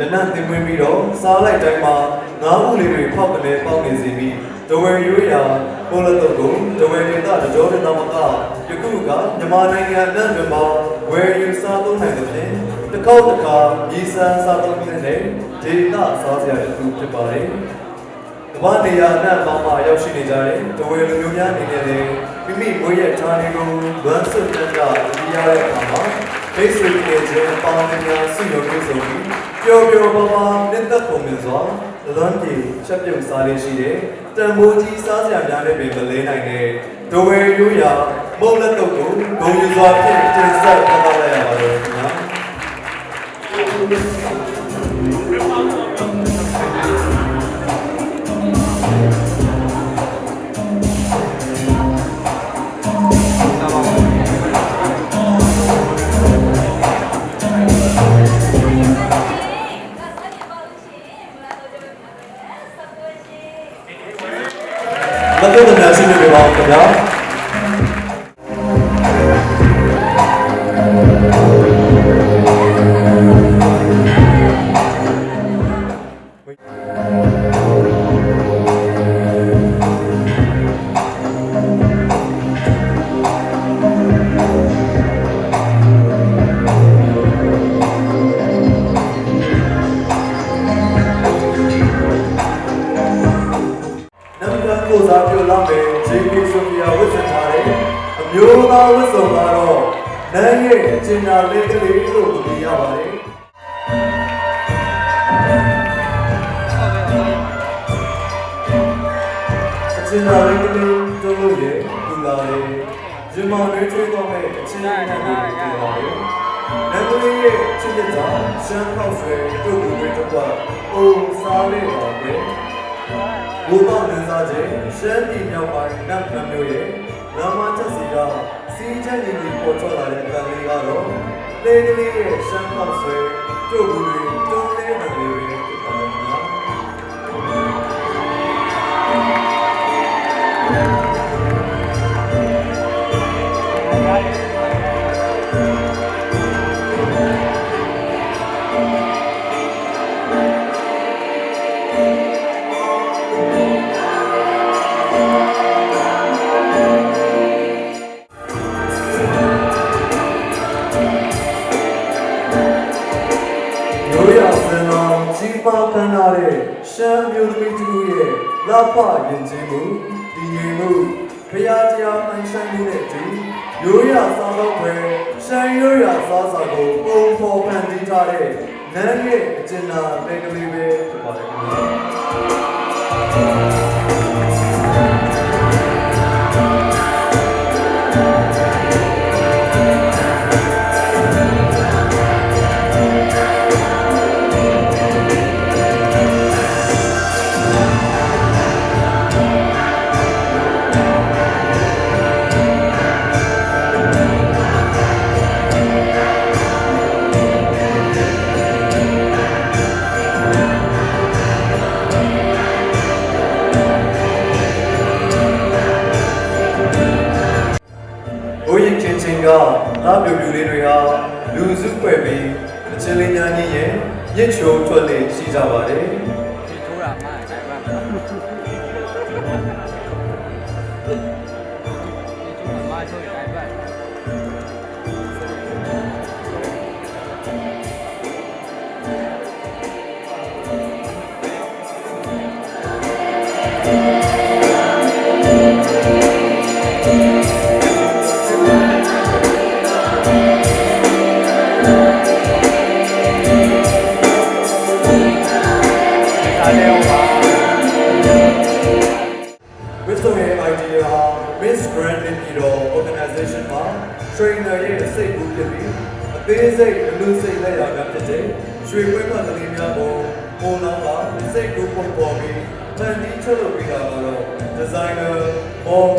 ဒနသင်ပွင့်ပြီးတော့စားလိုက်တိုင်းမှာငါးခုလေးတွေဖောက်ကနေပေါက်နေစီပြီးဒဝယ်ရိုးရာကိုလတုတ်ကိုဒဝယ်ဒေတာကြောတဲ့နာမကယခုကမြန်မာနိုင်ငံအနှံ့တွင်မှာဝယ်ယူစားသုံးနိုင်တဲ့ဖြင့်တစ်ခေါက်တစ်ခါဤစံစားသုံးတဲ့ဒေတာစားစရာတစ်ခုဖြစ်ပါတယ်ကမ္ဘာနေရာအနှံ့မှာမှရောက်ရှိနေကြတဲ့ဒဝယ်လူမျိုးများအနေနဲ့လည်းမိမိဘွေရဲ့ဌာနေကိုလွမ်းဆွတ်တဲ့ကတည်ရတဲ့အခါမှာ မိတ်ဆွေတွေချင်းပေါင်းများဆုရုံပြုစုံပြီးပျော်ပျော်ပါပါနှစ်သက်ပုံမြင်စွာလွမ်းပြေချက်ပြုတ်စားလေးရှိတဲ့တန်ဖိုးကြီးစားစရာများနဲ့ပင်မလဲနိုင်တဲ့ဒဝယ်ရိုးရာမုံလက်တော့ကိုဂုံယူစွာဖြင့်တင်ဆက်ထားလိုက်ရပါတယ်ခင်ဗျာ ကိုစားပြုလုပ်မယ်ဂျေပီဆိုဖီယာဝတ်ဆင်ထားတယ်အမျိုးသားဝတ်စုံကတော့နန်းရဲ့အကျဉ်းသားလေးကလေးလို့ပြောရပါတယ်အကျဉ်းသားလေးကလေးတို့လို့ရဲ့သူလာရဲ့ဂျမောင်တွေထွေးတော့မဲ့အကျဉ်းသားလေးကိုပြောပါတယ်နန်းကလေးရဲ့ချစ်တဲ့ကြောင့်ရှမ်းခောက်ဆွဲတို့ကိုတွေတော့အိုးစားလေးပါပဲ ဘူပနန်းစားခြင်းရှမ်းပြည်မြောက်ပိုင်းနတ်နမျိုးရဲ့ရာမချက်စီကစီးချက်ရင်ကြီးပေါ်ထွက်လာတဲ့အတန်လေးကတော့လေကလေးရဲ့ရှမ်းပေါက်ဆွဲတို့ဘူးတွေ တော်ကြီးပါခမ်းနားတဲ့ရှမ်းမျိုးသမီးတူရဲ့လဖရင်ချင်းမှုတည်ငြိမ်မှုဖရာတရားအန်ဆိုင်မှုနဲ့အတူရိုးရာစားတော့ပဲရှမ်းရိုးရာစားစာကိုပုံဖော်ဖန်တီးထားတဲ့နန်းရဲ့အကျဉ်းသာပဲကလေးပဲဖြစ်ပါတယ်ခင်ဗျာ ရင်ချင်းချင်းကသားပြူပြူလေးတွေဟာလူစုပွဲပြီးအချင်းလေးညာကြီးရဲ့ရစ်ချိုးထွက်လေရှိကြပါတယ် Wisdom ရဲ့ idea ဟာ Miss Grand ပြည်တော် organization မှာ trainer ရဲ့စိတ်ကူးဖြစ်ပြီးအသေးစိတ်အလူစိတ်လက်ရာများဖြစ်တဲ့ရွှေပွဲမှကလေးများကိုပုံလောင်းကစိတ်ကူးပုံပေါ်ပြီးဖန်တီးထုတ်လုပ်ပေးတာကတော့ designer မော်